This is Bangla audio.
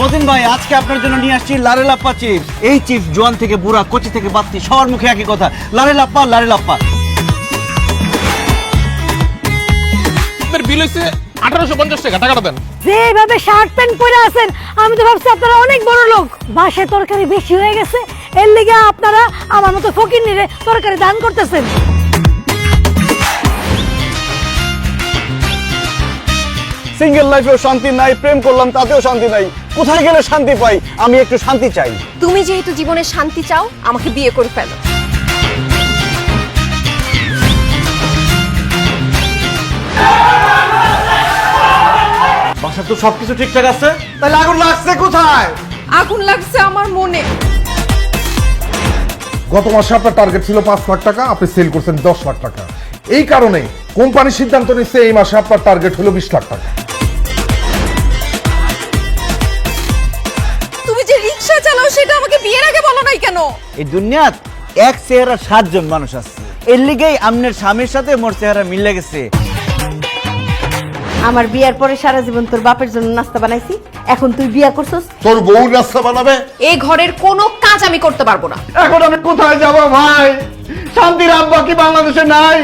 মতিন ভাই আজকে আপনার জন্য নিয়ে আসছি লারে লাপ্পা চিপস এই চিপস জোয়ান থেকে বুড়া কচি থেকে বাত্তি সবার মুখে একই কথা। লারে লাপ্পা লারে লাপ্পা আপনার বিল হয়েছে আঠারোশো পঞ্চাশ টাকা টাকাটা দেন। যেভাবে শার্ট প্যান্ট পরে আছেন আমি তো ভাবছি আপনারা অনেক বড় লোক। বাসে তরকারি বেশি হয়ে গেছে এর লিগে আপনারা আমার মতো ফকির নিরে তরকারি দান করতেছেন। সিঙ্গেল লাইফেও শান্তি নাই প্রেম করলাম তাতেও শান্তি নাই। কোথায় গেলে শান্তি পাই? আমি একটু শান্তি চাই। তুমি যেহেতু জীবনে শান্তি চাও আমাকে বিয়ে করে ফেলো। বাসার তো সবকিছু ঠিকঠাক আছে? তাহলে আগুন লাগছে কোথায়? আগুন লাগছে আমার মনে। গত মাসে আপনার টার্গেট ছিল পাঁচ লাখ টাকা আপনি সেল করছেন দশ লাখ টাকা। এই কারণে কোম্পানি সিদ্ধান্ত নিচ্ছে এই মাসে আপনার টার্গেট হলো বিশ লাখ টাকা। এই দুনিয়াত এক চেহারা সাতজন মানুষ আছে। এর লিগেই আমনের স্বামীর সাথে মোর চেহারা মিলে গেছে। আমার বিয়ার পরে সারা জীবন তোর বাপের জন্য নাস্তা বানাইছি। এখন তুই বিয়া করছস? তোর বউ নাস্তা বানাবে? এই ঘরের কোনো কাজ আমি করতে পারব না। এখন আমি কোথায় যাব ভাই? শান্তির আব্বা কি বাংলাদেশে নাই?